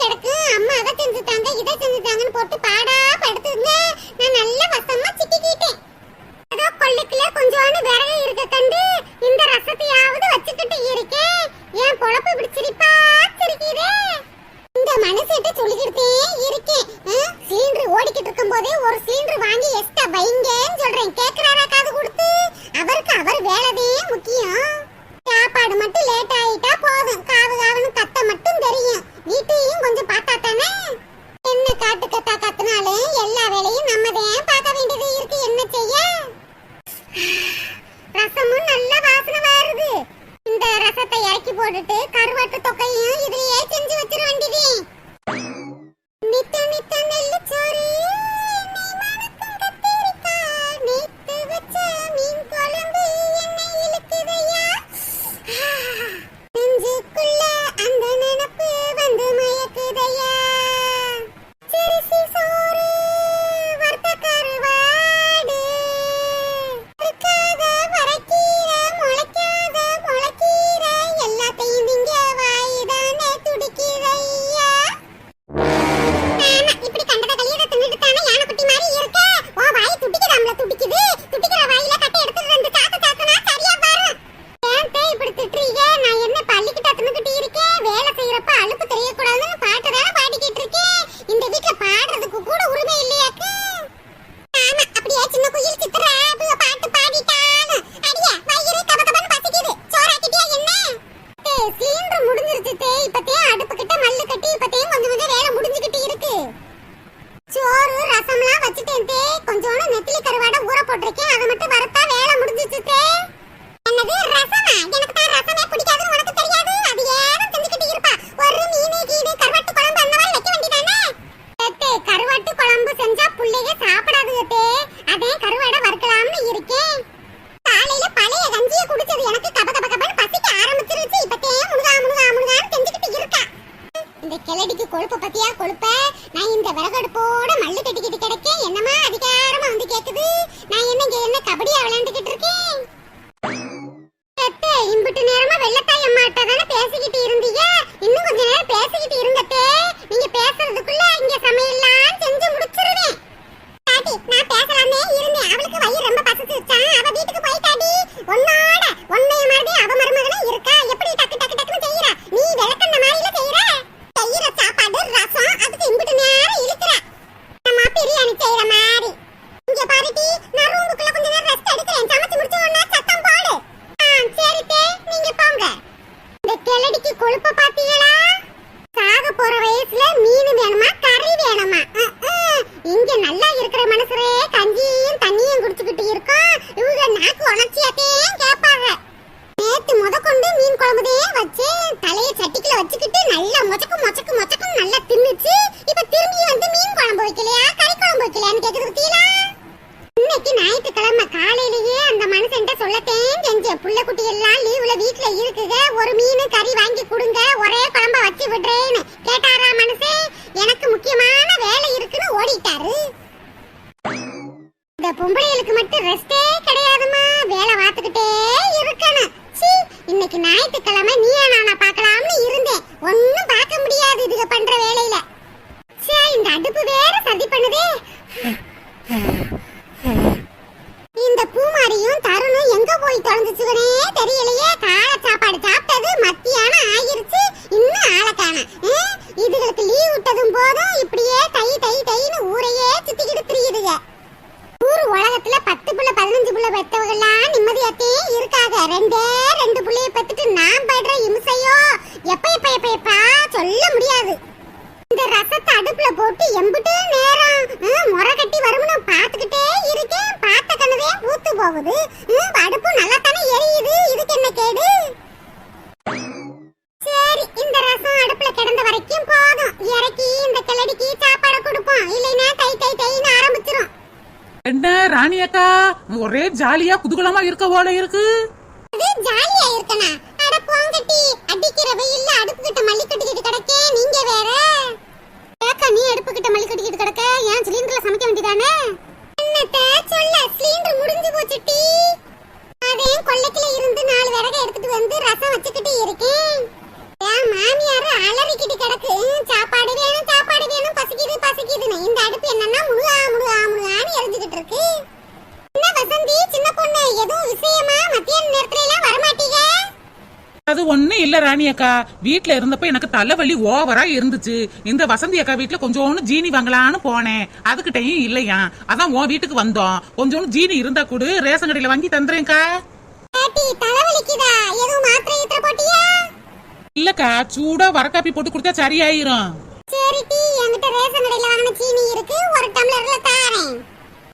கிடக்கு. அம்மா அதை செஞ்சுட்டாங்க இதை செஞ்சுட்டாங்கன்னு போட்டு பாடா படுத்துங்க பத்தியா கொழுப்ப? நான் இந்த விறகடுப்போட மல்லு கட்டிக்கிட்டு கிடக்கேன். என்னமா அதிகாரமா வந்து கேக்குது? என் புள்ள குட்டி எல்லாம் லீவுல வீட்டுல இருக்குக ஒரு மீன் கறி வாங்கி கொடுங்க. ஒரே குழம்ப வச்சு விடுறேன்னு. கேட்டாராம்? ரெண்டே ரெண்டு புள்ளைய பத்துட்டு நான் படுற இம்சையோ? எப்ப எப்ப எப்ப எப்பா? சொல்ல முடியாது. இந்த ரசத்தை அடுப்புல போட்டு எம்பிட்டு நேரம் முறை கட்டி வரும்னு பாத்துக்கிட்டே இருக்கேன். பார்த்த கனவே ஊத்து போகுது. அடுப்பு நல்லா தானே எரியுது. இதுக்கு என்ன கேடு? சரி இந்த ரசம் அடுப்புல கிடந்த வரைக்கும் போதும். இறக்கி இந்த கிளடிக்கு சாப்பாடு கொடுப்போம். இல்லைன்னா டை டை டைன்னு ஆரம்பிச்சிரும். என்ன ராணி அக்கா? ஒரே ஜாலியா குதூகலமா இருக்க போல இருக்கு. இருக்கனா அட போங்கட்டி. அடிக்கிறவ இல்ல அடுப்புகிட்ட மல்லி கட்டிக்கிட்டு கிடக்கே நீங்க வேற. ஏக்கா நீ அடுப்புகிட்ட மல்லி கட்டிக்கிட்டு கிடக்க? ஏன் சிலிண்டர்ல சமைக்க வேண்டியதானே? என்னத்த? சொல்ல சிலிண்டர் முடிஞ்சு போச்சு டீ. அதே கொல்லக்கில இருந்து நாலு விறகு எடுத்துட்டு வந்து ரசம் வச்சுக்கிட்டு இருக்கேன். ராணி அக்கா வீட்ல இருந்தப்ப எனக்கு தலைவலி ஓவரா இருந்துச்சு. இந்த வசந்தி அக்கா வீட்ல கொஞ்சோண்டு ஜீனி வாங்கலான்னு போனேன். அதுக்கிட்டையும் இல்லையா? அதான் உன் வீட்டுக்கு வந்தோம். கொஞ்சோண்டு ஜீனி இருந்தா கூட. ரேஷன் கடையில வாங்கி தந்துறேன்க்கா. இல்லக்கா சூடா வரக்காப்பி போட்டு கொடுத்தா சரியாயிரும்.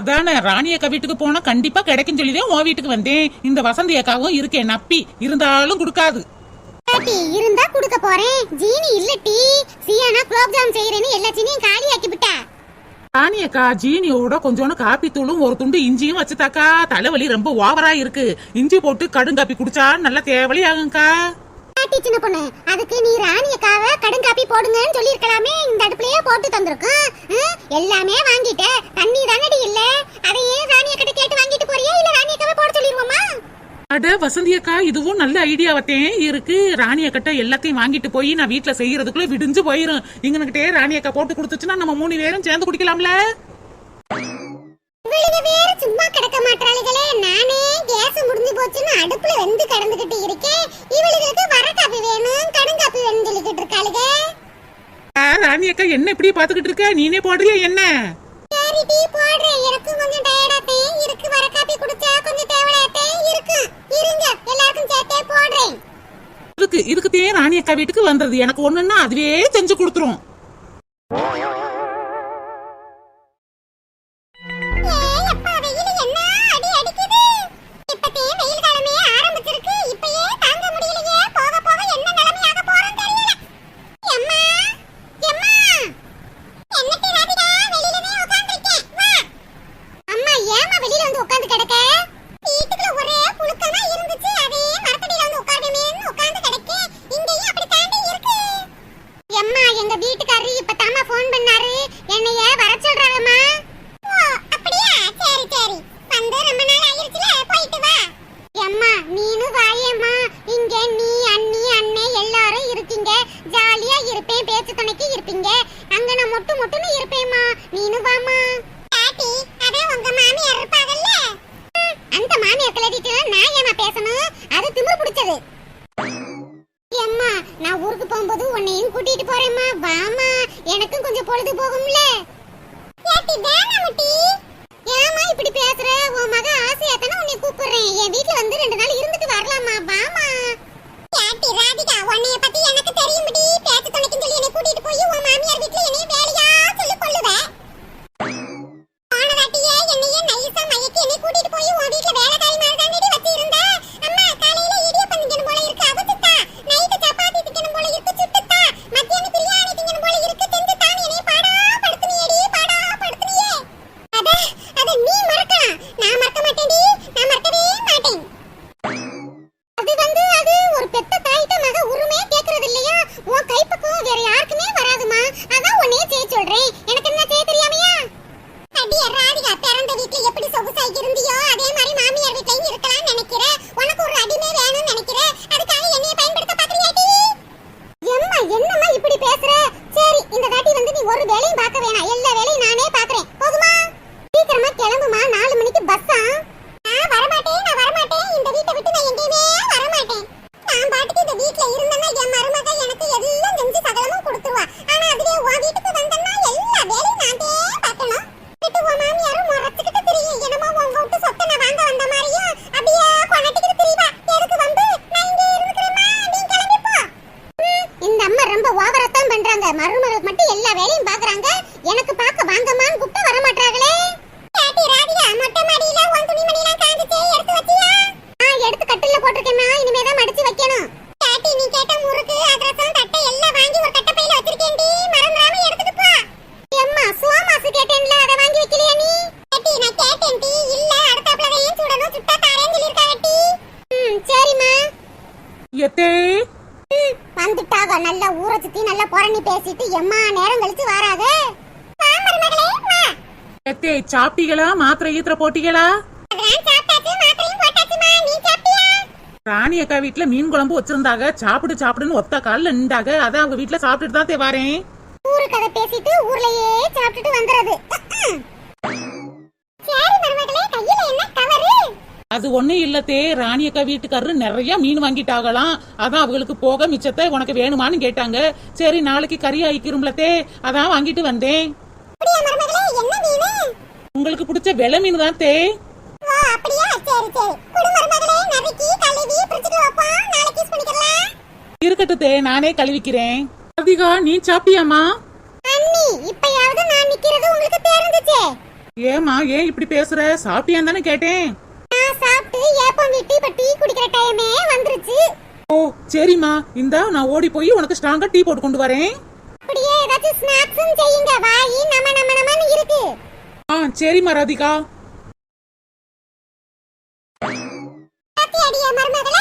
அதானே ராணி அக்கா வீட்டுக்கு போனா கண்டிப்பா கிடைக்கும் சொல்லிதான் உன் வீட்டுக்கு வந்தேன். இந்த வசந்தி அக்காவும் இருக்கேன் நப்பி. இருந்தாலும் கொடுக்காது. பாட்டி இருந்தா குடுக்க போறேன். ஜீனி இல்ல டீ. சியானா குலோப் ஜாம் செய்யறேன்னு எல்லா சீனியும் காலி ஆக்கி விட்டா. ராணி அக்கா ஜீனியோட கொஞ்சோண்டு காப்பி தூளும் ஒரு துண்டு இஞ்சியும் வச்சுதாக்கா தலைவலி ரொம்ப ஓவரா இருக்கு. இஞ்சி போட்டு கடுங்காப்பி குடிச்சா நல்லா தேவலி ஆகும்க்கா. சின்ன பொண்ணு அதுக்கு நீ ராணியக்காவ கடுங்காப்பி போடுங்கன்னு சொல்லியிருக்கலாமே. இந்த அடுப்புலயே போட்டு தந்திருக்கும். எல்லாமே வாங்கிட்ட தண்ணி தானடி இல்ல? அதையே ராணிய கிட்ட கேட்டு வாங்கிட்டு போறியா இல்ல ராணியக்காவே போட சொல்லிருவோமா அட வசந்தி அக்கா இதுவும் நல்ல ஐடியாவத்தேன் இருக்கு. ராணி அக்கட்ட எல்லாத்தையும் வாங்கிட்டு போய் நான் வீட்ல செய்யறதுக்குள்ள விடிஞ்சு போயிரும். இங்கனுக்கிட்டே ராணி அக்கா போட்டு கொடுத்துச்சுன்னா நம்ம மூணு பேரும் சேர்ந்து குடிக்கலாம்ல? சும்மா கிடக்க மாட்டாளுகளே நானே கேஸ் முடிஞ்சு போச்சுன்னு அடுப்புல வெந்து கிடந்துகிட்டு இருக்கேன். இவளுகளுக்கு வர காப்பி வேணும் கடுங்காப்பி வேணும் சொல்லிக்கிட்டு இருக்காளுக. ராணி அக்கா என்ன இப்படி பாத்துக்கிட்டு இருக்க? நீனே போடுறியா என்ன? சரி டீ போடுறேன் எனக்கும் கொஞ்சம் டயர்டாத்தே இருக்கு வர காப்பி குடிச்சா கொஞ்சம் தேவையாத்தே இருக்கு இருங்க எல்லாருக்கும் சேர்த்தே போடுறேன் இதுக்கு இதுக்குத்தே ராணி அக்கா வீட்டுக்கு வந்துருது எனக்கு ஒண்ணுன்னா அதுவே செஞ்சு கொடுத்துரும். மொட்டு மொட்டுன்னு இருப்பேம்மா. நீனும் வாமா பாட்டி அதான் உங்க மாமியார் இருப்பாங்கல்ல? அந்த மாமியார் கிளடிட்டு நான் ஏமா பேசணும்? அது திமிரு பிடிச்சது. அம்மா நான் ஊருக்கு போகும்போது உன்னையும் கூட்டிட்டு போறேம்மா. வாமா எனக்கும் கொஞ்சம் பொழுது போகும்ல. ஏட்டி வேணாமட்டி ஏமா இப்படி பேசுற? உன் மக ஆசையா தானே உன்னை கூப்பிடுறேன். என் வீட்ல வந்து ரெண்டு நாள் இருந்துட்டு எத்தே சாப்பிட்டீங்களா மாத்திரை ஈத்திர போட்டீங்களா ராணி அக்கா வீட்ல மீன் குழம்பு வச்சிருந்தாங்க. சாப்பிடு சாப்பிடுன்னு ஒத்த கால்ல நின்றாங்க. அதான் அவங்க வீட்ல சாப்பிட்டுட்டு தான் தே வரேன். ஊரு கதை பேசிட்டு ஊர்லயே சாப்பிட்டுட்டு வந்துறது. அது ஒண்ணும் இல்லத்தே ராணி அக்கா வீட்டுக்காரரு நிறைய மீன் வாங்கிட்டாகலாம் அதான் அவங்களுக்கு போக மிச்சத்தை உனக்கு வேணுமான்னு கேட்டாங்க. சரி நாளைக்கு கறி ஆயிக்கிறோம்லத்தே அதான் வாங்கிட்டு வந்தேன். உங்களுக்கு பிடிச்ச வெலை மீன் தான் தே. அப்படியா? சரி சரி. குடு மருமகளே நறுக்கி கழுவி ஃப்ரிட்ஜுக்கு வைப்போம் நாளைக்கு யூஸ் பண்ணிக்கலாம். இருக்கட்டும் தே நானே கழுவிக்கிறேன். ராதிகா நீ சாப்பிட்டியாமா அண்ணி இப்பயாவது நான் நிக்கிறது உங்களுக்கு தெரிஞ்சுச்சே. ஏமா ஏன் இப்படி பேசுற? சாப்பிட்டியான்னு தானே கேட்டேன். நான் சாப்பிட்டு ஏப்பம் விட்டு இப்ப டீ குடிக்கிற டைமே வந்துருச்சு. ஓ சரிம்மா. இந்தா நான் ஓடி போய் உனக்கு ஸ்ட்ராங்கா டீ போட்டு கொண்டு வரேன். ஏதாச்சும் ஸ்நாக்ஸும் செய்யுங்க. வாயி நம்ம நம்ம நம்மன்னு இருக்கு. ஆ சரிம்மா ராதிகா பாத்தியாடிய மருமகளே.